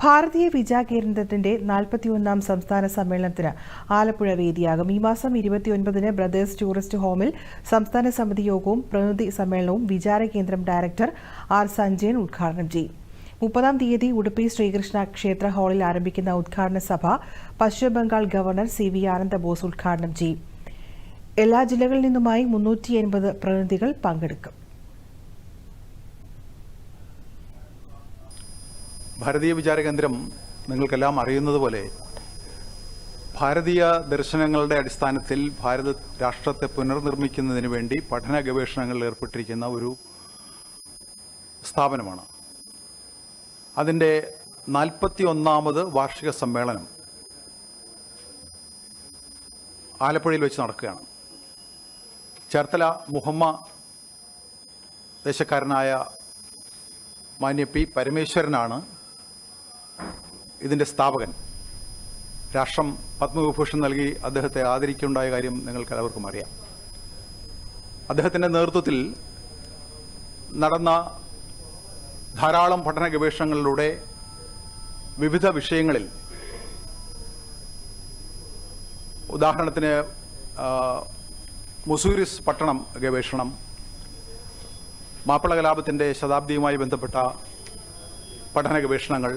ഭാരതീയ വിചാകേന്ദ്രത്തിന്റെ നാൽപ്പത്തിയൊന്നാം സംസ്ഥാന സമ്മേളനത്തിന് ആലപ്പുഴ വേദിയാകും. ഈ മാസം ഇരുപത്തിയൊൻപതിന് ബ്രദേഴ്സ് ടൂറിസ്റ്റ് ഹോമിൽ സംസ്ഥാന സമിതി യോഗവും പ്രതിനിധി സമ്മേളനവും വിചാര കേന്ദ്രം ഡയറക്ടർ ആർ സഞ്ജയൻ ഉദ്ഘാടനം ചെയ്യും. മുപ്പതാം തീയതി ഉടുപ്പി ശ്രീകൃഷ്ണ ക്ഷേത്ര ഹാളിൽ ആരംഭിക്കുന്ന ഉദ്ഘാടന സഭ Paschim Bangal governor C V Ananda Bose ഉദ്ഘാടനം ചെയ്യും. എല്ലാ ജില്ലകളിൽ നിന്നുമായി മുന്നൂറ്റി എൺപത് പ്രതിനിധികൾ പങ്കെടുക്കും. ഭാരതീയ വിചാര കേന്ദ്രം നിങ്ങൾക്കെല്ലാം അറിയുന്നത് പോലെ ഭാരതീയ ദർശനങ്ങളുടെ അടിസ്ഥാനത്തിൽ ഭാരത രാഷ്ട്രത്തെ പുനർനിർമ്മിക്കുന്നതിന് വേണ്ടി പഠന ഗവേഷണങ്ങളിൽ ഏർപ്പെട്ടിരിക്കുന്ന ഒരു സ്ഥാപനമാണ്. അതിന്റെ നാൽപ്പത്തി ഒന്നാമത് വാർഷിക സമ്മേളനം ആലപ്പുഴയിൽ വെച്ച് നടക്കുകയാണ്. ചേർത്തല മുഹമ്മ ദേശക്കാരനായ മാന്യ പി പരമേശ്വരനാണ് ഇതിന്റെ സ്ഥാപകൻ. രാഷ്ട്രം പത്മവിഭൂഷൺ നൽകി അദ്ദേഹത്തെ ആദരിക്കുണ്ടായ കാര്യം നിങ്ങൾക്ക് എല്ലാവർക്കും അറിയാം. അദ്ദേഹത്തിന്റെ നേതൃത്വത്തിൽ നടന്ന ധാരാളം പഠന ഗവേഷണങ്ങളിലൂടെ വിവിധ വിഷയങ്ങളിൽ ഉദാഹരണത്തിന് മുസൂരിസ് പട്ടണം ഗവേഷണം മാപ്പിള കലാപത്തിന്റെ ശതാബ്ദിയുമായി ബന്ധപ്പെട്ട പഠന ഗവേഷണങ്ങൾ